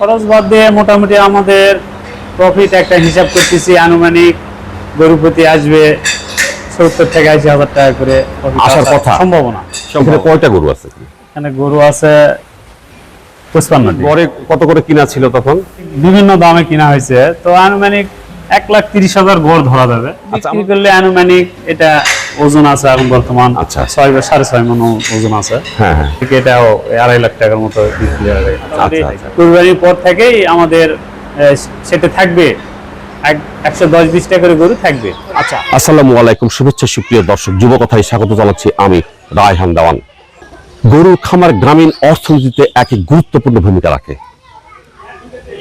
খরচ বাদ দিয়ে মোটামুটি আমাদের প্রফিট একটা হিসাব করতেছি আনুমানিক গরু প্রতি আসবে সত্তর থেকে আশি হাজার টাকা করে আসার কথা। সম্ভাবনা। কয়টা গরু আছে এখানে গরু আছে গড়ে কত করে কিনা ছিল তখন? বিভিন্ন দামে কিনা হয়েছে। তো আনুমানিক এক লাখ তিরিশ হাজার গড় ধরা যাবে। আচ্ছা, বিক্রি করলে আনুমানিক এটা ওজন আছে এখন বর্তমান আচ্ছা। ছয় বা সাড়ে ছয় মন ওজন আছে। হ্যাঁ হ্যাঁ। এটাও আড়াই লাখ টাকার মতো আচ্ছা, আচ্ছা। কুরবানির পর থেকেই আমাদের সেটা থাকবে। এক- একশো দশ করে গরু থাকবে। আচ্ছা আসসালামু আলাইকুম। শুভেচ্ছা সুপ্রিয় দর্শক। যুবকথায় স্বাগত জানাচ্ছি আমি রায়হান দেওয়ান। গরুর খামার গ্রামীণ অর্থনীতিতে এক গুরুত্বপূর্ণ ভূমিকা রাখে।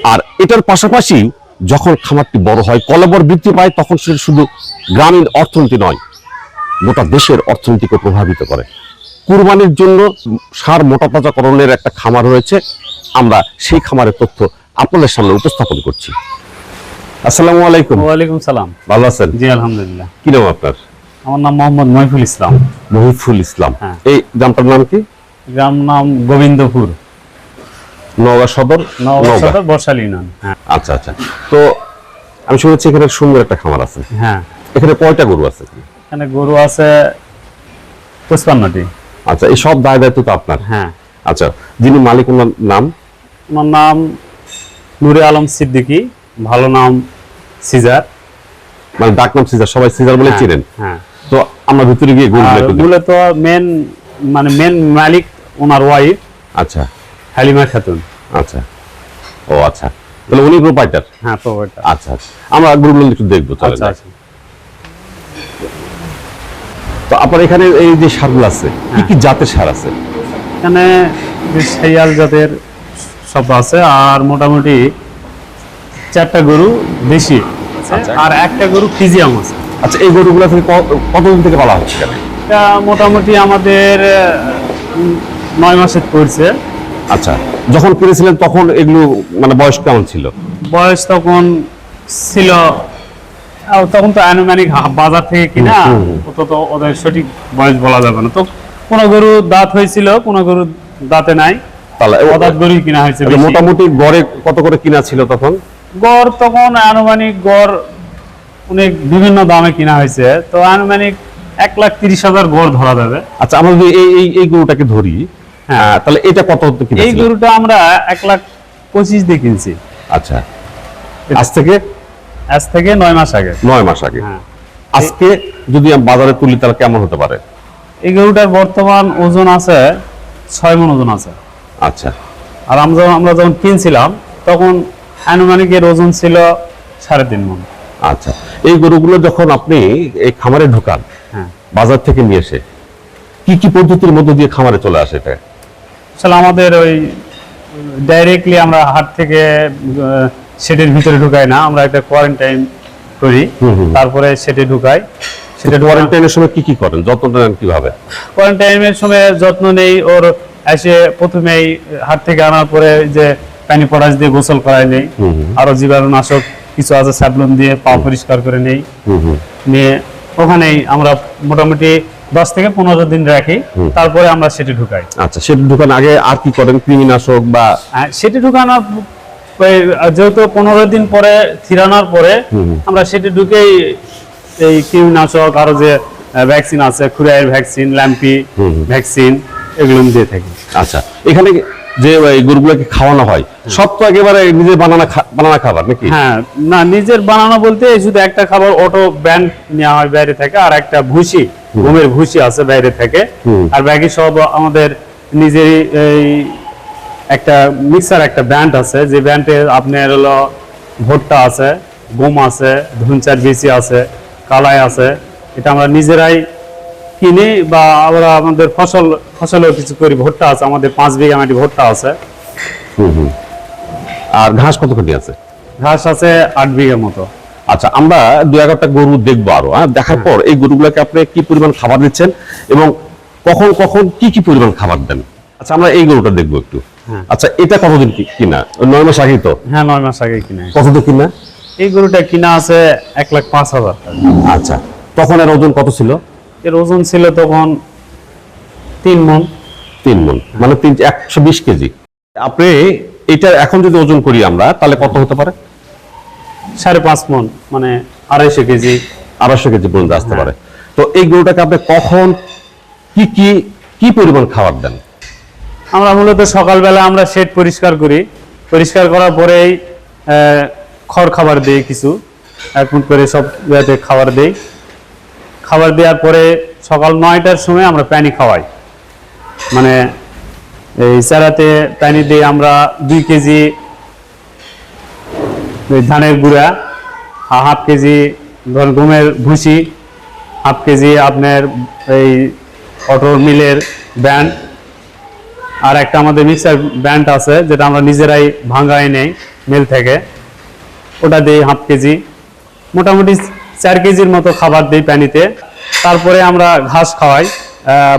আর এটার পাশাপাশি যখন খামারটি বড় হয় কলবর বৃদ্ধি পায় তখন সেটা শুধু গ্রামীণ অর্থনীতি নয় গোটা দেশের অর্থনীতিকে প্রভাবিত করে। কুরবানির জন্য সার মোটাতাজাকরণের একটা খামার রয়েছে। আমরা সেই খামারের তথ্য আপনাদের সামনে উপস্থাপন করছি। আসসালামু আলাইকুম। ওয়ালাইকুম সালাম। ভালো আছেন? জি আলহামদুলিল্লাহ। কি নাম আপনার? আমার নাম মোহাম্মদ মহিফুল ইসলাম। মহিফুল ইসলাম। হ্যাঁ। এই গ্রামটার নাম কি? গ্রাম নাম গোবিন্দপুর। নওগাঁ সদর? নওগাঁ নওগাঁ। সদর বর্ষালী ইউনিয়ন। হ্যাঁ। আচ্ছা আচ্ছা। তো আমি শুনেছি এখানে সুন্দর একটা খামার আছে। হ্যাঁ। এখানে কয়টা গরু আছে? এখানে গরু আছে পঁচপান্নটি। আচ্ছা এই সব দায় দায়িত্ব তো আপনার? হ্যাঁ। আচ্ছা যিনি মালিক ওনার নাম? ওনার নাম নুরে আলম সিদ্দিকী ভালো নাম সিজার। মানে ডাক নাম সিজার সবাই সিজার বলে হ্যাঁ, চিনেন? হ্যাঁ। তো আমরা ভিতরে গিয়ে গরু নিই। মূলত মেন মানে মেন মালিক ওনার ওয়াইফ আচ্ছা। হালিমা খাতুন। আচ্ছা। ও আচ্ছা। তাহলে উনি প্রোপাইটার হ্যাঁ তো ওইটা আচ্ছা আচ্ছা। আমরা গরুগুলো একটু দেখব চলেন। আচ্ছা। তো আপনার এখানে এই যে সারগুলো আছে কি কি জাতের সার আছে? এখানে শাইয়াল জাতের সব আছে আর মোটামুটি চারটা গরু দেশি আছে, আচ্ছা। আর একটা গরু ফিজিয়াম আছে। আচ্ছা এই গরুগুলো থেকে কতদিন থেকে পালা হচ্ছে এটা মোটামুটি আমাদের নয় মাসের পড়ছে। আচ্ছা যখন কিনেছিলেন তখন এগুলো মানে বয়স কেমন ছিল? বয়স তখন ছিল তখন তো আনুমানিক বাজার থেকে কিনা। অত তো ওদের সঠিক বয়স বলা যাবে না। তো কোন গরু দাঁত হয়েছিল কোনো গরু দাঁতে নাই? তাহলে অদাঁত কিনা হয়েছে মোটামুটি গড়ে কত করে কিনা ছিল তখন? গড় তখন আনুমানিক গড় অনেক বিভিন্ন দামে কিনা হয়েছে। তো আনুমানিক এক লাখ তিরিশ হাজার গড় ধরা যাবে। আচ্ছা আমরা যদি এই এই এই গরুটাকে ধরি হ্যাঁ। তাহলে এটা কত এই গরুটা আমরা এক লাখ পঁচিশ দিয়ে কিনছি। আচ্ছা। আজ থেকে আজ থেকে নয় মাস আগে। নয় মাস আগে। হ্যাঁ। আজকে যদি বাজারে তুলি তাহলে কেমন হতে পারে? এই গরুটার বর্তমান ওজন আছে ছয় মন ওজন আছে। আচ্ছা। আর আমরা যখন আমরা যখন কিনছিলাম তখন আনুমানিক এর ওজন ছিল সাড়ে তিন মন আচ্ছা। এই গরুগুলো যখন আপনি এই খামারে ঢুকান হ্যাঁ। বাজার থেকে নিয়ে এসে কি কি পদ্ধতির মধ্যে দিয়ে খামারে চলে আসে এটা? আসলে আমাদের ওই ডাইরেক্টলি আমরা হাট থেকে সেটের ভিতরে ঢুকাই না আমরা একটা কোয়ারেন্টাইন করি। তারপরে সেটে ঢুকাই। সেটা কোয়ারেন্টাইনের সময় কি কি করেন? যত্ন নেন কীভাবে? কোয়ারেন্টাইনের সময় যত্ন নেই ওর এসে প্রথমেই হাট থেকে আনার পরে যে পানি পটাশ দিয়ে গোসল করাই নেই। আরও জীবাণুনাশক কিছু আছে স্যাবলন দিয়ে পা পরিষ্কার করে নেই। নিয়ে ওখানেই আমরা মোটামুটি দশ থেকে পনেরো দিন রাখি। তারপরে আমরা সেটি ঢুকাই। আচ্ছা সেটা ঢুকান আগে আর কি করেন? কৃমিনাশক বা আর সেটি ঢুকানোর যেহেতু পনেরো দিন পরে থিরানোর পরে আমরা সেটি ঢুকেই এই কীটনাশক আরও যে ভ্যাকসিন আছে খুরাইয়ের ভ্যাকসিন ল্যাম্পি ভ্যাকসিন এগুলো দিয়ে থাকি। আচ্ছা এখানে যে এই গরুগুলোকে খাওয়ানো হয় সব তো একেবারে নিজের বানানো বানানো খাবার নাকি? হ্যাঁ না নিজের বানানো বলতে শুধু একটা খাবার অটো ব্যান্ড নেওয়া হয় বাইরে থেকে আর একটা ভুসি গমের ভুসি আছে বাইরে থেকে। আর বাকি সব আমাদের নিজেরই এই একটা মিক্সার একটা ব্যান্ড আছে যে ব্যান্ডে আপনার হলো ভুট্টা আছে গম আছে ধুনচার বিচি আছে কালাই আছে। এটা আমরা নিজেরাই কিনি বা আমরা আমাদের ফসল ফসলেও কিছু করি ভুট্টা আছে আমাদের পাঁচ বিঘা মাটি ভুট্টা আছে। আর ঘাস কত কতখানি আছে? ঘাস আছে আট বিঘা মতো। আচ্ছা আমরা দু এগারোটা গরু দেখব আরও হ্যাঁ? দেখার পর এই গরুগুলোকে আপনি কি পরিমাণ খাবার দিচ্ছেন এবং কখন কখন কি কি পরিমাণ খাবার দেন? আচ্ছা আমরা এই গরুটা দেখব একটু। হ্যাঁ। আচ্ছা এটা কতদিন কিনা? নয় মাস আগেই তো। হ্যাঁ নয় মাস আগে কিনে। কতদিন কিনা? এই গরুটা কিনা আছে এক লাখ পাঁচ হাজার আচ্ছা তখন এর ওজন কত ছিল? এর ওজন ছিল তখন তিন মন। তিন মন মানে তিন একশো বিশ কেজি। আপনি এটা এখন যদি ওজন করি আমরা তাহলে কত হতে পারে? সাড়ে পাঁচ মন মানে আড়াইশো কেজি। আড়াইশো কেজি পর্যন্ত আসতে হ্যাঁ। পারে। তো এই গরুটাকে আপনি কখন কি কি কি পরিমাণ খাবার দেন? আমরা মূলত সকালবেলা আমরা শেড পরিষ্কার করি। পরিষ্কার করার পরেই খড় খাবার দিই কিছু। এক মুঠ করে সব জায়গাতে খাবার দিই। খাবার দেওয়ার পরে সকাল নয়টার সময় আমরা প্যানি খাওয়াই। মানে এই চারাতে প্যানি দিয়ে আমরা দুই কেজি ধানের গুঁড়া, হা- হাফ কেজি ধর গমের ভুসি, হাফ কেজি আপনার এই অটো মিলের ব্যান্ড আর একটা আমাদের মিক্সার ব্যান্ড আছে, যেটা আমরা নিজেরাই ভাঙাই নেই মিল থেকে। ওটা দিই হাফ কেজি। মোটামুটি চার কেজির মতো খাবার দিই প্যানিতে। তারপরে আমরা ঘাস খাওয়াই।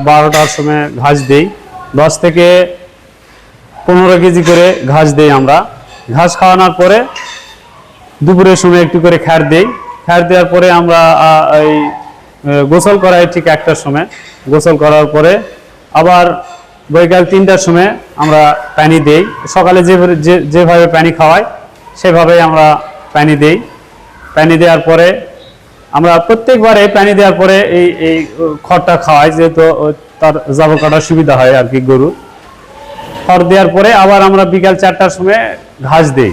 বারোটার সময় ঘাস দিই। দশ থেকে পনেরো কেজি করে ঘাস দিই আমরা। ঘাস খাওয়ানোর পরে দুপুরের সময় একটু করে খ্যার দিই। খ্যার দেওয়ার পরে আমরা এই গোসল করাই ঠিক একটার সময়। গোসল করার পরে আবার বৈকাল তিনটার সময় আমরা পানি দেই। সকালে যে- যেভাবে পানি খাওয়াই, সেভাবেই আমরা পানি দেই। পানি দেওয়ার পরে আমরা প্রত্যেকবারে পানি দেওয়ার পরে এই এই খড়টা খাওয়াই, যেহেতু তার জাবর কাটার সুবিধা হয় আর কি গরু। খড় দেওয়ার পরে আবার আমরা বিকাল চারটার সময় ঘাস দেই।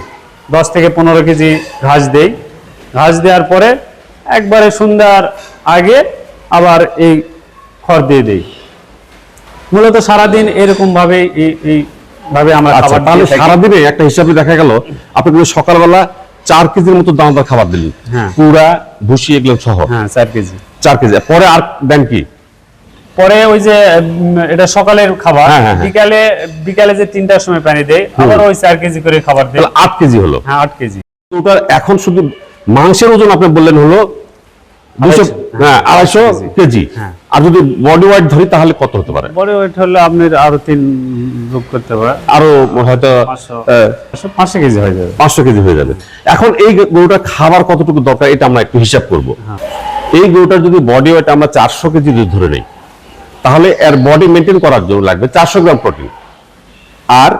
দশ থেকে পনেরো কেজি ঘাস দেই। ঘাস দেওয়ার পরে একবারে সন্ধ্যার আগে আবার এই খড় দিয়ে দেই। মূলত সারাদিন এরকম ভাবে আমরা খাবার তাহলে সারাদিনে একটা হিসাবে দেখা গেল আপনি সকালবেলা চার কেজির মতো দানাদার খাবার দিলেন। হ্যাঁ। পুরা ভুসি এগুলো সহ। হ্যাঁ চার কেজি। চার কেজি। পরে আর দেন কি? পরে ওই যে এটা সকালের খাবার। হ্যাঁ। বিকালে বিকালে যে তিনটার সময় পানি দেয় আবার ওই চার কেজি করে খাবার দেয়। আট কেজি হলো। হ্যাঁ আট কেজি। এখন শুধু মাংসের ওজন আপনি বললেন হলো দুশো আড়াইশো। হ্যাঁ আড়াইশো কেজি। কেজি। হ্যাঁ। আর যদি বডি ওয়েট ধরি তাহলে কত হতে পারে? বডি ওয়েট হলে আপনি আরও তিন যোগ করতে পারে। আরও হয়তো পাঁচশো। কেজি হয়ে যাবে। পাঁচশো কেজি হয়ে যাবে। এখন এই গরুটার খাবার কতটুকু দরকার এটা আমরা একটু হিসাব করব। হ্যাঁ। এই গরুটার যদি বডি ওয়েট আমরা চারশো কেজি যদি ধরে নেই তাহলে এর বডি মেনটেন করার জন্য লাগবে চারশো গ্রাম প্রোটিন আর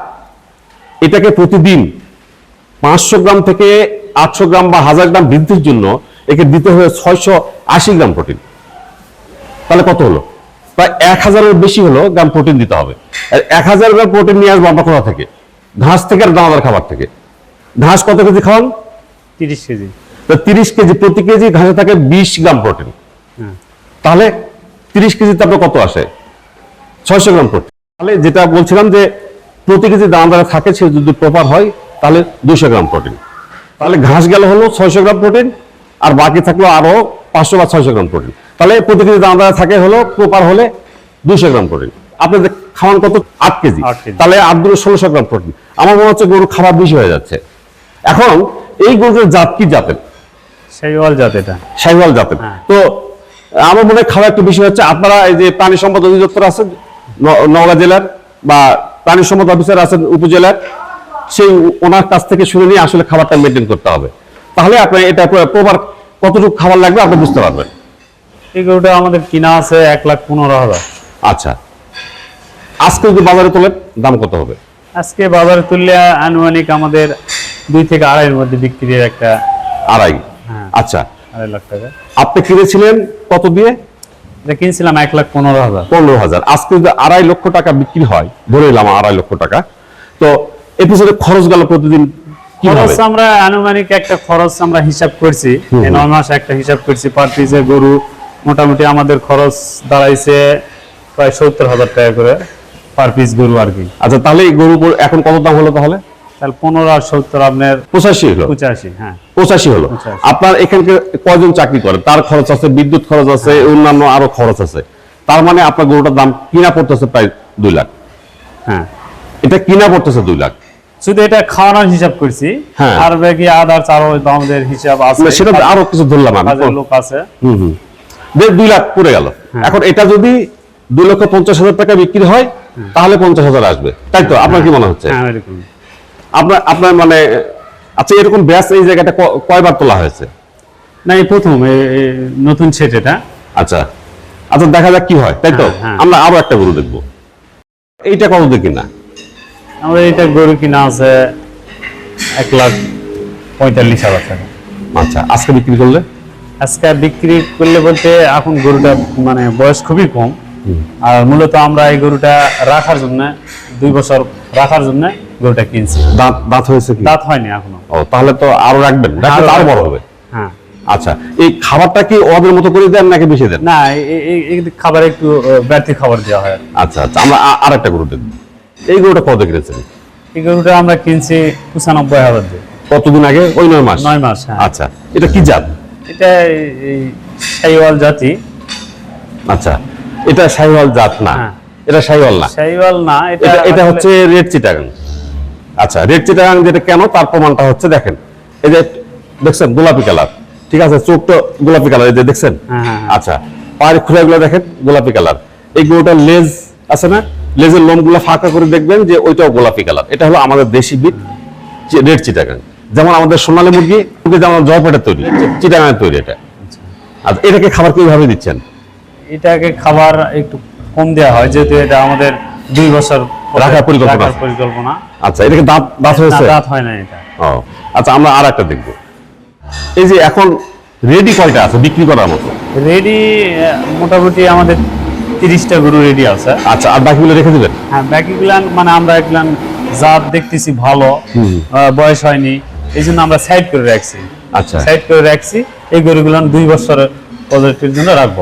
এটাকে প্রতিদিন পাঁচশো গ্রাম থেকে আটশো গ্রাম বা হাজার গ্রাম বৃদ্ধির জন্য একে দিতে হবে ছয়শো আশি গ্রাম প্রোটিন তাহলে কত হলো? প্রায় এক হাজারের বেশি হলো গ্রাম প্রোটিন দিতে হবে। আর এক হাজার গ্রাম প্রোটিন নিয়ে আসব আমরা কোথা থেকে? ঘাস থেকে আর দানাদার খাবার থেকে। ঘাস কত কেজি খাওয়ান? তিরিশ কেজি। তো তিরিশ কেজি প্রতি কেজি ঘাসে থাকে বিশ গ্রাম প্রোটিন হ্যাঁ। তাহলে তিরিশ কেজিতে আপনার কত আসে? ছয়শো গ্রাম প্রোটিন তাহলে যেটা বলছিলাম যে প্রতি কেজি দানাদারে থাকে সে যদি প্রপার হয় তাহলে দুশো গ্রাম প্রোটিন তাহলে ঘাস গেল হলো ছয়শো গ্রাম প্রোটিন আর বাকি থাকল আরও পাঁচশো বা ছয়শো গ্রাম প্রোটিন তাহলে প্রতি কেজি দানাদারে থাকে হলো প্রপার হলে দুশো গ্রাম প্রোটিন আপনাদের খাওয়ান কত? আট কেজি। তাহলে আট দুটো ষোলোশো গ্রাম প্রোটিন আমার মনে হচ্ছে গরু খাবার বেশি হয়ে যাচ্ছে। এখন এই গরুর জাত কি জাতের? সেই ওয়াল জাত এটা। সাইওয়াল জাতের। হ্যাঁ। তো আমার মনে হয় খাওয়া একটু বেশি হচ্ছে। আপনারা এই যে প্রাণী সম্পদ অধিদপ্তর আছে ন- নওগাঁ জেলার বা প্রাণী সম্পদ অফিসার আছেন উপজেলার সেই ওনার কাছ থেকে শুনে নিয়ে আসলে খাবারটা মেনটেন করতে হবে। তাহলে আপনি এটা প্রবার কতটুকু খাবার লাগবে আপনি বুঝতে পারবেন। এই গরুটা আমাদের কিনা আছে এক লাখ পনেরো হাজার। আচ্ছা। আজকে যদি বাজারে তোলেন দাম কত হবে? আজকে বাজারে তুললে আনুমানিক আমাদের দুই থেকে আড়াইয়ের মধ্যে বিক্রির একটা আড়াই। হ্যাঁ। আচ্ছা। আড়াই লাখ টাকা। আপনি কিনেছিলেন কত দিয়ে? কিনছিলাম এক লাখ পনেরো হাজার। পনেরো হাজার। আজকে যদি আড়াই লক্ষ টাকা বিক্রি হয় ধরে নিলাম আড়াই লক্ষ টাকা। তো পিছনে খরচ গেল প্রতিদিন খরচ আমরা আনুমানিক একটা খরচ আমরা হিসাব করছি। নয় মাস একটা হিসাব করছি। পার পিসে গরু মোটামুটি আমাদের খরচ দাঁড়াইছে প্রায় সত্তর হাজার টাকা করে পার পিস গরু আর কি। আচ্ছা তাহলে এই গরু এখন কত দাম হলো তাহলে? তাহলে পনেরো আর সত্তর আপনার পঁচাশি হলো? পঁচাশি হ্যাঁ। পঁচাশি হলো। আপনার এখানকে কয়জন চাকরি করে? তার খরচ আছে বিদ্যুৎ খরচ আছে অন্যান্য আরও খরচ আছে। তার মানে আপনার গরুটার দাম কিনা পড়তেছে প্রায় দুই লাখ। হ্যাঁ। এটা কিনা পড়তেছে দুই লাখ। শুধু এটা খাওয়ানোর হিসাব করছি। হ্যাঁ। আর বাকি আদার চারো আমাদের হিসাব আছে। সেটা আরও কিছু ধরলাম লোক আছে। হুম হুম। দেড় দুই লাখ পড়ে গেল। এখন এটা যদি দুই লক্ষ পঞ্চাশ হাজার টাকা বিক্রি হয় তাহলে পঞ্চাশ হাজার আসবে। তাই তো? আপনার কি মনে হচ্ছে? হ্যাঁ আপনার আপনার মানে আচ্ছা এরকম ব্যাস এই জায়গাটা কয়বার তোলা হয়েছে? না এই প্রথম নতুন সেট এটা। আচ্ছা। আচ্ছা দেখা যাক কি হয় তাই তো? হ্যাঁ, হ্যাঁ। আমরা আরও একটা গরু দেখব। এইটা কত দেখি না আমাদের এটা গরু কিনা আছে এক লাখ পঁয়তাল্লিশ হাজার টাকা। আচ্ছা আজকে বিক্রি করলে? আজকে বিক্রি করলে বলতে এখন গরুটা মানে বয়স খুবই কম। আর মূলত আমরা এই গরুটা রাখার জন্য দুই বছর রাখার জন্য গরুটা কিনছি। দাঁত দাঁত হয়েছে কি? দাঁত হয়নি এখনও। ও তাহলে তো আরও রাখবেন রাখলে আরও বড় হবে। হ্যাঁ। আচ্ছা এই খাবারটা কি ওদের মতো করে দেন নাকি বেশি দেন? না এই- খাবার একটু ব্যর্থ খাবার দেওয়া হয়। আচ্ছা আচ্ছা আমরা আ- আরেকটা গরু দেখব এই গরুটা কত কিনেছেন? এই গরুটা আমরা কিনছি পঁচানব্বই হাজার দিয়ে। কতদিন আগে? ওই নয় মাস? নয় মাস হ্যাঁ। আচ্ছা এটা কি জাত? এটা এই- শাইওয়াল জাতি। আচ্ছা এটা শাহিওয়াল জাত না। হ্যাঁ। এটা শাহিওয়াল না। শাইওয়াল না এটা এটা হচ্ছে রেড চিটাগাং। আচ্ছা রেড চিটাগাং যেটা কেন তার প্রমাণটা হচ্ছে দেখেন। এই যে দেখছেন গোলাপি কালার। ঠিক আছে চোখটা গোলাপি কালার এই যে দেখছেন? হ্যাঁ, হ্যাঁ। আচ্ছা পায়ের খুঁড়াগুলো দেখেন গোলাপি কালার। এই গরুটার লেজ আছে না? লেজের লোমগুলো ফাঁকা করে দেখবেন যে ওইটাও গোলাপি কালার। এটা হলো আমাদের দেশি বিট রেড চিটাগাং। যেমন আমাদের সোনালী মুরগি যেমন জয়পেটের তৈরি চিটাগাঙের তৈরি এটা। আচ্ছা এটাকে খাবার কীভাবে দিচ্ছেন? এটাকে খাবার একটু কম দেওয়া হয় যেহেতু এটা আমাদের দুই বছর রাখার পরিকল্পনা রাখার পরিকল্পনা। আচ্ছা এটাকে দাঁত দাঁত হয়েছে? দাঁত হয় না এটা। ও আচ্ছা আমরা আর একটা দেখব। এই যে এখন রেডি কয়টা আছে বিক্রি করার মতো? রেডি মোটামুটি আমাদের তিরিশটা গরু রেডি আছে। আচ্ছা আর বাকিগুলো রেখে দিবেন হ্যাঁ বাকিগুলান মানে আমরা এগুলান জাত দেখতেছি ভালো বয়স হয়নি। এই জন্য আমরা সাইড করে রাখছি। আচ্ছা। সাইড করে রাখছি এই গরুগুলান দুই বছর প্রজেক্টের জন্য রাখব।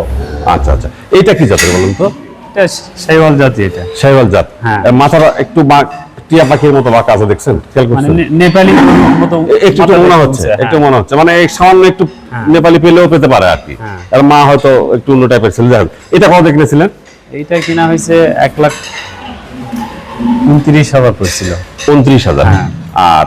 আচ্ছা আচ্ছা। এইটা কি জাতের বলুন তো? এটা শাইওয়াল জাতি এটা। শাইওয়াল জাত। হ্যাঁ। মাথাটা একটু টিয়া পাখির মতো বাঁকা আছে দেখছেন? খেয়াল মানে করছেন? নেপালি মতো একটু মনে হচ্ছে হ্যাঁ। একটু মনে হচ্ছে। মানে সামান্য একটু হ্যাঁ। নেপালি পেলেও পেতে পারে আর কি। হ্যাঁ। আর মা হয়তো একটু অন্য টাইপের ছিল যাই। এটা কত কিনেছিলেন? এইটা কিনা হয়েছে এক লাখ উনত্রিশ হাজার পড়ছিল। উনত্রিশ হাজার। হ্যাঁ। আর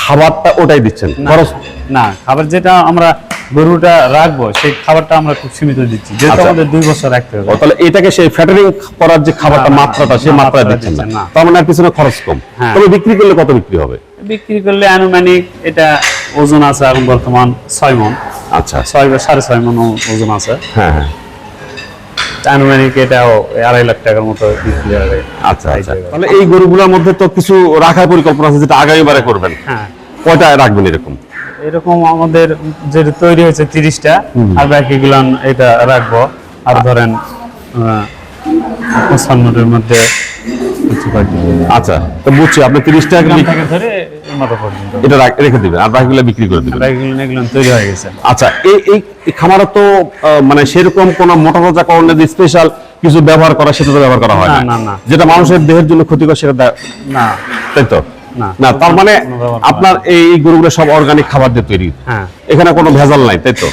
খাবারটা ওটাই দিচ্ছেন? না, খরচ? না খাবার যেটা আমরা গরুটা রাখব সেই খাবারটা আমরা খুব সীমিত দিচ্ছি। যেহেতু আচ্ছা। আমাদের দুই বছর রাখতে হবে। তাহলে এটাকে সেই ফ্যাটারিং করার যে খাবারটা মাত্রাটা সেই মাত্রা মাত্রা দিচ্ছেন না। দিচ্ছেন না। তার মানে আর পিছনে খরচ কম। হ্যাঁ। তবে বিক্রি করলে কত বিক্রি হবে? বিক্রি করলে আনুমানিক এটা ওজন আছে এখন বর্তমান ছয় মন। আচ্ছা। ছয় বা সাড়ে ছয় মন ওজন আছে। হ্যাঁ হ্যাঁ। আনুমানিক এটাও আড়াই লাখ টাকার মতো বিক্রি হবে আচ্ছা আচ্ছা তাহলে এই গরুগুলোর মধ্যে তো কিছু রাখার পরিকল্পনা আছে যেটা আগামীবারে করবেন? হ্যাঁ। কয়টা রাখবেন এরকম? এরকম আমাদের যেটা তৈরি হয়েছে তিরিশটা আর বাকিগুলান এটা রাখব। আর ধরেন মধ্যে আচ্ছা তো বুঝছি আপনি তিরিশ টাকা গ্রাম ধরে পর্যন্ত। এটা রেখে দিবেন আর বাকিগুলো বিক্রি করে দিবেন। বাকিগুলো এগুলো তৈরি হয়ে গেছে। আচ্ছা এই খামারে তো মানে সেরকম কোনো মোটা তাজা স্পেশাল কিছু ব্যবহার করা সেটা তো ব্যবহার করা হয় না, না। যেটা মানুষের দেহের জন্য ক্ষতিকর সেটা না। তাই তো? না। তার মানে আপনার এই গরুগুলো সব অর্গানিক খাবার দিয়ে তৈরি। হ্যাঁ। এখানে কোনো ভেজাল নাই তাই তো?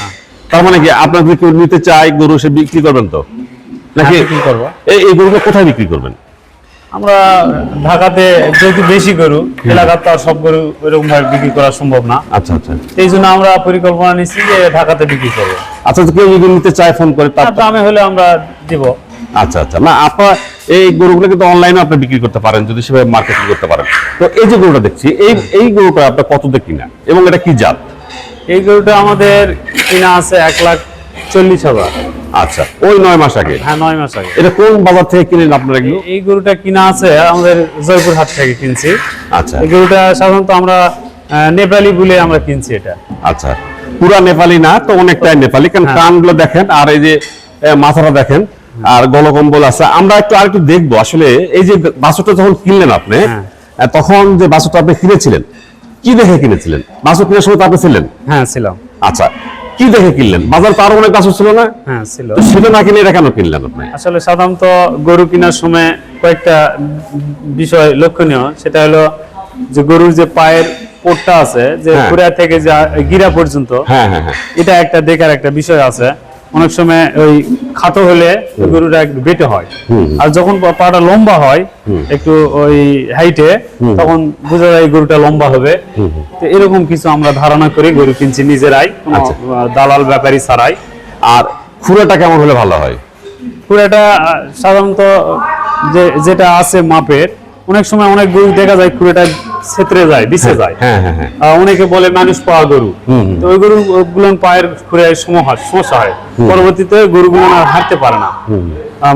তার মানে কি আপনার যদি কেউ নিতে চায় গরু সে বিক্রি করবেন তো? নাকি হ্যাঁ। এই এই গরুগুলো কোথায় বিক্রি করবেন? আমরা ঢাকাতে যেহেতু বেশি গরু এলাকার তো আর সব গরু এরকম ভাবে বিক্রি করা সম্ভব না। আচ্ছা আচ্ছা। এই জন্য আমরা পরিকল্পনা নিচ্ছি যে ঢাকাতে বিক্রি করব। আচ্ছা তো কেউ যদি নিতে চায় ফোন করে তার দামে হলে আমরা দিব। আচ্ছা আচ্ছা। না আপনার এই গরুগুলো কিন্তু অনলাইনে আপনি বিক্রি করতে পারেন যদি সেভাবে মার্কেটিং করতে পারেন। তো এই যে গরুটা দেখছি এই এই গরুটা আপনার কত দিয়ে কিনা? এবং এটা কি জাত? এই গরুটা আমাদের কিনা আছে এক লাখ চল্লিশ হাজার। আচ্ছা ওই নয় মাস আগে? হ্যাঁ নয় মাস আগে। এটা কোন বাজার থেকে কিনেন আপনারা এগুলো? এই গরুটা কিনা আছে আমাদের জয়পুর হাট থেকে কিনছি। আচ্ছা। এই গরুটা সাধারণত আমরা নেপালি বলে আমরা কিনছি এটা। আচ্ছা পুরা নেপালি না তো অনেকটাই নেপালি। কারণ হ্যাঁ। কানগুলো দেখেন আর এই যে মাথাটা দেখেন আর গলকম্বল আছে। আমরা একটু আর একটু দেখব। আসলে এই যে বাছুরটা যখন কিনলেন আপনি হ্যাঁ। তখন যে বাছুরটা আপনি কিনেছিলেন কি দেখে কিনেছিলেন? বাছুর কেনার সময় তো আপনি ছিলেন? হ্যাঁ ছিলাম। আচ্ছা কি দেখে কিনলেন? বাজার তো আরও অনেক কাছে ছিল না? হ্যাঁ ছিল। সেটা না কিনে এটা কেন কিনলেন আপনি? আসলে সাধারণত গরু কেনার সময় কয়েকটা বিষয় লক্ষণীয়। সেটা হলো যে গরুর যে পায়ের পোটটা আছে যে হ্যাঁ। পুরা থেকে যে গিরা পর্যন্ত হ্যাঁ হ্যাঁ হ্যাঁ। এটা একটা দেখার একটা বিষয় আছে। অনেক সময় ওই খাটো হলে গরুটা একটু বেটে হয়। আর যখন পাটা লম্বা হয় একটু ওই হাইটে তখন বোঝা যায় গরুটা লম্বা হবে। তো এরকম কিছু আমরা ধারণা করি গরু কিনছি নিজেরাই আচ্ছা। দালাল ব্যাপারী ছাড়াই। আর খুঁড়াটা কেমন হলে ভালো হয়? পুরাটা সাধারণত যে যেটা আছে মাপের অনেক সময় অনেক গরু দেখা যায় খুঁড়েটা ক্ষেত্রে যায় বিছে যায়। হ্যাঁ হ্যাঁ হ্যাঁ। অনেকে বলে মানুষ পাওয়া গরু। তো ওই গরু গুলো পায়ের খুঁড়ে সমস্যা হয়। পরবর্তীতে গরুগুলো আর হাঁটতে পারে না।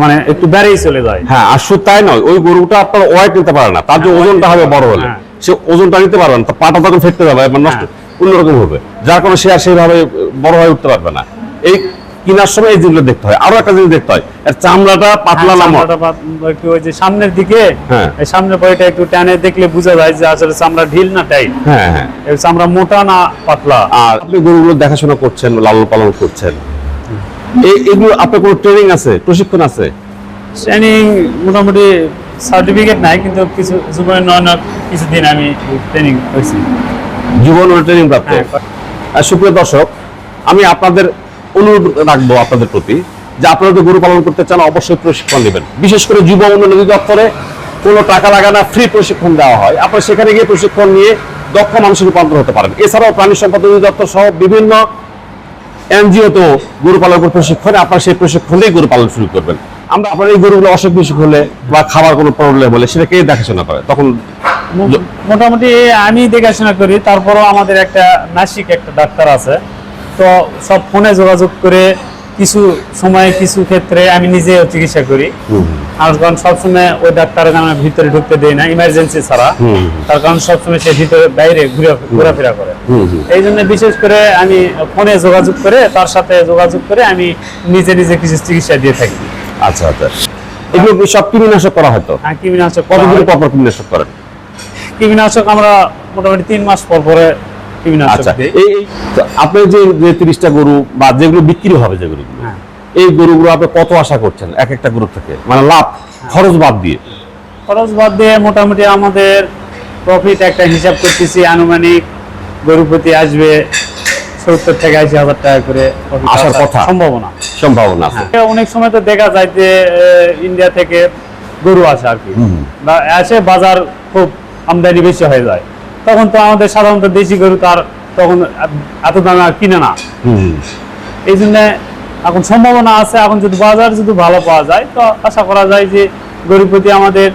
মানে একটু বেড়েই চলে যায়। হ্যাঁ আর শুধু তাই নয় ওই গরুটা আপনার ওয়েট নিতে পারে না। তার যে ওজনটা হবে বড় হলে। হ্যাঁ। সে ওজনটা নিতে পারবে না পাটা তখন ফেটতে যাবে নষ্ট অন্যরকম হবে। যার কারণে সে আর সেইভাবে বড় হয়ে উঠতে পারবে না। এই কিনার সময় এই জিনিসগুলো দেখতে হয়। আরও একটা জিনিস দেখতে হয়। এর চামড়াটা পাতলা হ্যাঁ, লামা। একটু ওই যে সামনের দিকে হ্যাঁ। সামনের বইটা একটু টানে দেখলে বোঝা যায় যে আসলে চামড়া ঢিল না টাইট। হ্যাঁ হ্যাঁ। চামড়া মোটা না পাতলা। আর আপনি গরুগুলো দেখাশোনা করছেন লালন পালন করছেন। এই এগুলো আপনার কোনো ট্রেনিং আছে? প্রশিক্ষণ আছে? ট্রেনিং মোটামুটি সার্টিফিকেট নাই কিন্তু কিছু জীবনে নয় না কিছুদিন আমি ট্রেনিং হয়েছি জীবন ট্রেনিং প্রাপ্ত। হ্যাঁ, আর সুপ্রিয় দর্শক আমি আপনাদের অনুরোধ রাখব আপনাদের প্রতি যে আপনারা যদি গরু পালন করতে চান, অবশ্যই প্রশিক্ষণ নেবেন। বিশেষ করে যুব উন্নয়ন অধিদপ্তরে কোনো টাকা লাগা না ফ্রি প্রশিক্ষণ দেওয়া হয়। আপনারা সেখানে গিয়ে প্রশিক্ষণ নিয়ে দক্ষ মানুষের রূপান্তর হতে পারেন। এছাড়াও প্রাণী সম্পদ অধিদপ্তর সহ বিভিন্ন এনজিও তো গরু পালন প্রশিক্ষণে আপনারা সেই প্রশিক্ষণেই গরু পালন শুরু করবেন। আমরা আপনার এই গরুগুলো অসুখ বিসুখ হলে বা খাবার কোনো প্রবলেম হলে সেটা কে দেখাশোনা করে? তখন মোটামুটি আমি দেখাশোনা করি, তারপরও আমাদের একটা নাসিক একটা ডাক্তার আছে। তো সব ফোনে যোগাযোগ করে কিছু সময় কিছু ক্ষেত্রে আমি নিজে চিকিৎসা করি। আর কারণ সবসময় ওই ডাক্তারের কারণে ভিতরে ঢুকতে দেয় না ইমার্জেন্সি ছাড়া। তার কারণ সবসময় সে ভিতরে বাইরে ঘুরে ঘোরাফেরা করে। এই জন্য বিশেষ করে আমি ফোনে যোগাযোগ করে তার সাথে যোগাযোগ করে আমি নিজে নিজে কিছু চিকিৎসা দিয়ে থাকি। আচ্ছা আচ্ছা। এগুলো সব কৃমিনাশক করা হয়তো হ্যাঁ কৃমিনাশক কতদিন পর পর কৃমিনাশক করেন? কৃমিনাশক আমরা মোটামুটি তিন মাস পর পরে আচ্ছা দিই এই আপনার যে তিরিশটা গরু বা যেগুলো বিক্রি হবে যে গরুগুলো হ্যাঁ। এই গরুগুলো আপনি কত আশা করছেন? এক একটা গরু থেকে। মানে লাভ খরচ বাদ দিয়ে। খরচ বাদ দিয়ে মোটামুটি আমাদের প্রফিট একটা হিসাব করতেছি আনুমানিক গরু প্রতি আসবে সত্তর থেকে আশি হাজার টাকা করে আসার কথা। সম্ভাবনা। সম্ভাবনা আছে। অনেক সময় তো দেখা যায় যে ইন্ডিয়া থেকে গরু আসে আর কি। বা আসে বাজার খুব আমদানি বেশি হয়ে যায়। তখন তো আমাদের সাধারণত দেশি গরু তার তখন এত দামে আর কিনে না। এই জন্য এখন সম্ভাবনা আছে এখন যদি বাজার যদি ভালো পাওয়া যায় তো আশা করা যায় যে গরু প্রতি আমাদের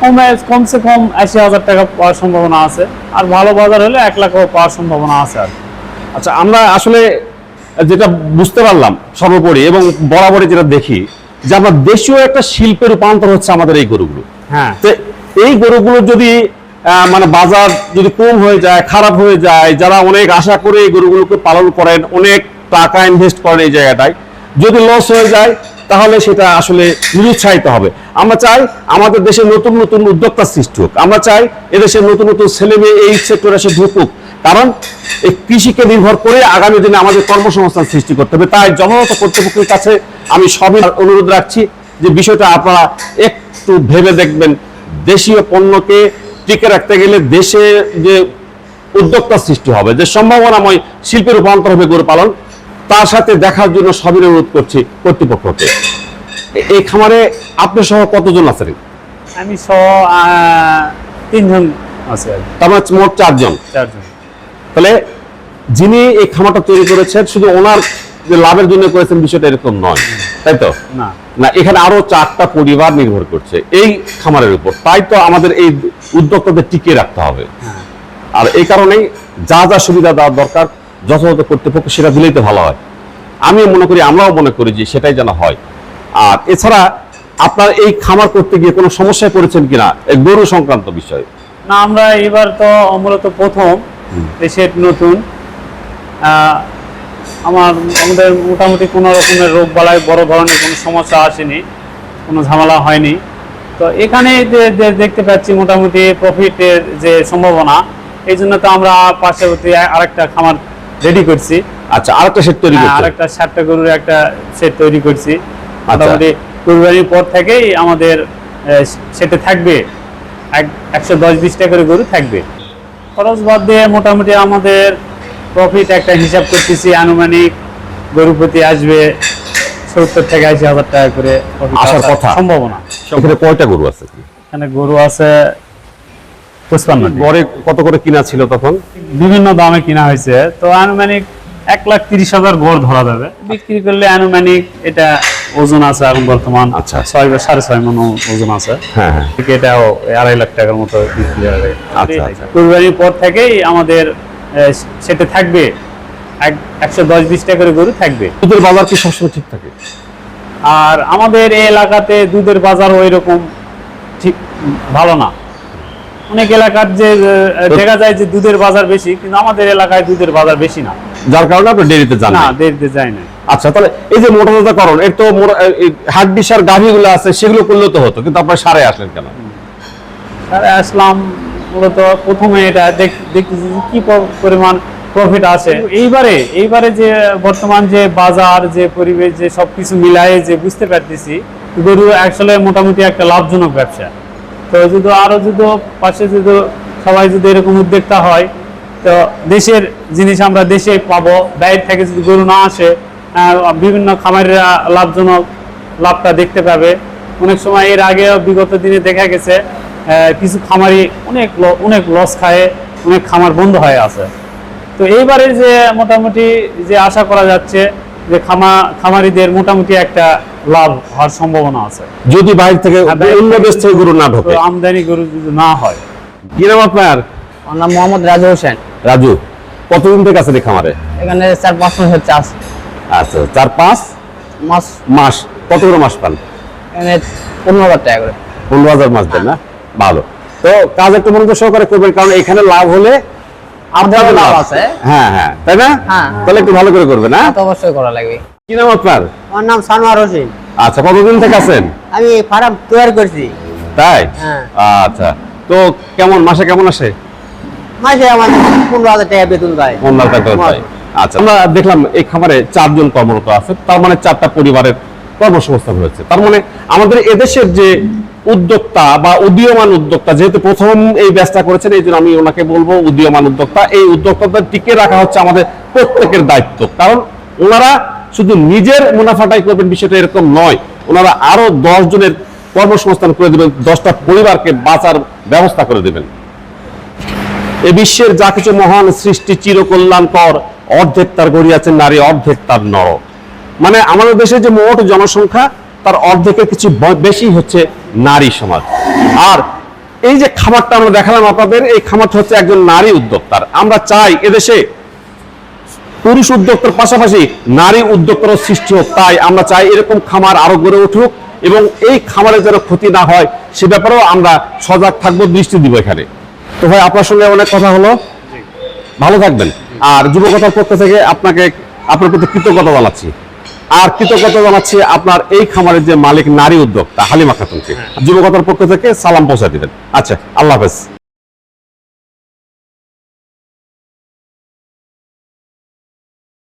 কমে কমসে কম আশি হাজার টাকা পাওয়ার সম্ভাবনা আছে। আর ভালো বাজার হলে এক লাখও পাওয়ার সম্ভাবনা আছে আর। আচ্ছা আমরা আসলে যেটা বুঝতে পারলাম সর্বোপরি এবং বরাবরই যেটা দেখি যে আমরা দেশীয় একটা শিল্পে রূপান্তর হচ্ছে আমাদের এই গরুগুলো। হ্যাঁ। এই গরুগুলো যদি মানে বাজার যদি কম হয়ে যায়, খারাপ হয়ে যায়, যারা অনেক আশা করে এই গরুগুলোকে পালন করেন, অনেক টাকা ইনভেস্ট করেন এই জায়গাটায়, যদি লস হয়ে যায়, তাহলে সেটা আসলে নিরুৎসাহিত হবে। আমরা চাই আমাদের দেশে নতুন নতুন উদ্যোক্তা সৃষ্টি হোক। আমরা চাই এদেশের নতুন নতুন ছেলে মেয়ে এই সেক্টরে এসে ঢুকুক। কারণ এই কৃষিকে নির্ভর করে আগামী দিনে আমাদের কর্মসংস্থান সৃষ্টি করতে হবে। তাই জনগত কর্তৃপক্ষের কাছে আমি সবই অনুরোধ রাখছি যে বিষয়টা আপনারা একটু ভেবে দেখবেন। দেশীয় পণ্যকে টিকে রাখতে গেলে দেশে যে উদ্যোক্তা সৃষ্টি হবে যে সম্ভাবনাময় শিল্পে রূপান্তর হবে গরু পালন তার সাথে দেখার জন্য সবই অনুরোধ করছি কর্তৃপক্ষকে। এই খামারে আপনি সহ কতজন আছেন? আমি সহ তিনজন আছে তার মানে মোট চারজন। চারজন। তাহলে যিনি এই খামারটা তৈরি করেছেন শুধু ওনার যে লাভের জন্য করেছেন বিষয়টা এরকম নয় তাই তো? না। না এখানে আরও চারটা পরিবার নির্ভর করছে এই খামারের উপর। তাই তো আমাদের এই উদ্যোক্তাদের টিকিয়ে রাখতে হবে। হ্যাঁ। আর এই কারণেই যা যা সুবিধা দেওয়ার দরকার যথাযথ কর্তৃপক্ষ সেটা দিলেই তো ভালো হয়। আমি মনে করি আমরাও মনে করি যে সেটাই যেন হয়। আর এছাড়া আপনার এই খামার করতে গিয়ে কোনো সমস্যায় পড়েছেন কিনা? এই গরু সংক্রান্ত বিষয়। না আমরা এবার তো মূলত প্রথম দেশের নতুন আমার আমাদের মোটামুটি কোনো রকমের রোগ বালায় বড় ধরনের কোনো সমস্যা আসেনি কোনো ঝামেলা হয়নি। তো এখানে দেখতে পাচ্ছি মোটামুটি প্রফিটের যে সম্ভাবনা এই জন্য তো আমরা পার্শ্ববর্তী আরেকটা খামার রেডি করছি। আচ্ছা আরেকটা সেট তৈরি হ্যাঁ, করছেন আরেকটা ষাটটা গরুর একটা সেট তৈরি করছি। আচ্ছা। মোটামুটি কুরবানির পর থেকেই আমাদের সেটে থাকবে। এক একশো দশ বিশটা করে গরু থাকবে। খরচ বাদ দিয়ে মোটামুটি আমাদের প্রফিট একটা হিসাব করতেছি আনুমানিক গরু প্রতি আসবে সত্তর থেকে আশি হাজার টাকা করে আসার কথা। সম্ভাবনা। এখানে কয়টা গরু আছে এখানে গরু আছে গড়ে কত করে কিনা ছিল তখন? বিভিন্ন দামে কিনা হয়েছে। তো আনুমানিক এক লাখ তিরিশ হাজার গড় ধরা যাবে। বিক্রি করলে আনুমানিক এটা ওজন আছে এখন বর্তমান আচ্ছা। ছয় বা সাড়ে ছয় মন ওজন আছে। হ্যাঁ হ্যাঁ। এটাও আড়াই লাখ টাকার মতো বিক্রি হয় আচ্ছা, আচ্ছা। কুরবানির পর থেকেই আমাদের সেটা থাকবে। এক- একশো দশ বিশ টাকা করে গরু থাকবে। দুধের বাজার কি সবসময় ঠিক থাকে? আর আমাদের এই এলাকাতে দুধের বাজার ওই রকম ঠিক ভালো না। অনেক এলাকার যে দেখা যায় যে দুধের বাজার বেশি কিন্তু আমাদের এলাকায় দুধের বাজার বেশি না। যার কারণে আপনি ডেরিতে যান না দেরিতে যায় না আচ্ছা তাহলে এই যে মোটাতাজাকরণ এর তো হাট বিশার গাভীগুলো আছে সেগুলো করলেও তো হতো কিন্তু আপনার সারে আসলেন কেন? তারা আসলাম মূলত প্রথমে এটা দেখ- দেখতেছি যে কি পরিমাণ প্রফিট আসে এইবারে এইবারে যে বর্তমান যে বাজার যে পরিবেশ যে সবকিছু মিলায়ে যে বুঝতে পারতেছি গরু আসলে মোটামুটি একটা লাভজনক ব্যবসা। তো যদি আরও যদি পাশে যদি সবাই যদি এরকম উদ্যোক্তা হয় তো দেশের জিনিস আমরা দেশে পাবো বাইরে থেকে যদি গরু না আসে বিভিন্ন খামারিরা লাভজনক লাভটা দেখতে পাবে। অনেক সময় এর আগে বিগত দিনে দেখা গেছে কিছু খামারি অনেক অনেক লস খায় অনেক খামার বন্ধ হয়ে আছে। তো এইবারে যে মোটামুটি যে আশা করা যাচ্ছে যে খামা খামারিদের মোটামুটি একটা লাভ হওয়ার সম্ভাবনা আছে। যদি বাইরে থেকে অন্য থেকে দেশ থেকে গরু না ঢোকে। আমদানি গরু যদি না হয়। কি নাম আপনার? আমার নাম মোহাম্মদ রাজু হোসেন। রাজু কতদিন থেকে আছেন খামারে? এখানে চার পাঁচ মাসের চাষ আচ্ছা চার পাঁচ মাস। মাস। কত করে মাস পান? এখানে পনেরো হাজার টাকা করে। পনেরো হাজার মাস দেন না? ভালো। তো কাজ একটু মনোযোগ সহকারে করবেন কারণ এখানে লাভ হলে আপনারও লাভ আছে। হ্যাঁ হ্যাঁ। তাই না? হ্যাঁ। তাহলে একটু ভালো করে করবেন হ্যাঁ? অবশ্যই করা লাগবে। কি নাম আপনার? আমার নাম সানোয়ার হোসেন। আচ্ছা কতদিন থেকে আছেন? আমি ফার্ম তৈরি করছি। তাই? হ্যাঁ। আচ্ছা। তো কেমন মাসে কেমন আসে? মাসে আমার পনেরো হাজার টাকা বেতন পাই পনেরো হাজার টাকা পাই। আচ্ছা আমরা দেখলাম এই খামারে চারজন কর্মরত আছে। তার মানে চারটা পরিবারের কর্মসংস্থান হয়েছে তার মানে আমাদের এদেশের যে উদ্যোক্তা বা উদীয়মান উদ্যোক্তা, যেহেতু প্রথম এই ব্যবসা করেছেন, এই জন্য আমি ওনাকে বলব উদীয়মান উদ্যোক্তা। এই উদ্যোক্তাদের টিকে রাখা হচ্ছে আমাদের প্রত্যেকের দায়িত্ব। কারণ ওনারা শুধু নিজের মুনাফাটাই করবেন বিষয়টা এরকম নয়, ওনারা আরও দশ জনের কর্মসংস্থান করে দেবেন, দশটা পরিবারকে বাঁচার ব্যবস্থা করে দেবেন। এ বিশ্বের যা কিছু মহান সৃষ্টি চিরকল্যাণকর, অর্ধেক তার গড়িয়াছেন নারী, অর্ধেক তার নর। মানে আমাদের দেশে যে মোট জনসংখ্যা তার অর্ধেকের কিছু বেশি হচ্ছে নারী সমাজ। আর এই যে খাবারটা আমরা দেখালাম আপনাদের, এই খাবারটা হচ্ছে একজন নারী উদ্যোক্তার। আমরা চাই এদেশে পুরুষ উদ্যোক্তার পাশাপাশি নারী উদ্যোক্তারও সৃষ্টি হোক। তাই আমরা চাই এরকম খামার আরও গড়ে উঠুক এবং এই খামারে যেন ক্ষতি না হয়, সে ব্যাপারেও আমরা সজাগ থাকব, দৃষ্টি দিব এখানে। তো ভাই, আপনার সঙ্গে অনেক কথা হলো। ভালো থাকবেন। আর যুবকতার পক্ষ থেকে আপনাকে, আপনার প্রতি কৃতজ্ঞতা জানাচ্ছি। আর কৃতজ্ঞতা জানাচ্ছি আপনার এই খামারের যে মালিক নারী উদ্যোক্তা হালিমা খাতুনকে। যুবকতার পক্ষ থেকে সালাম পৌঁছে দিবেন। আচ্ছা আল্লাহ হাফেজ।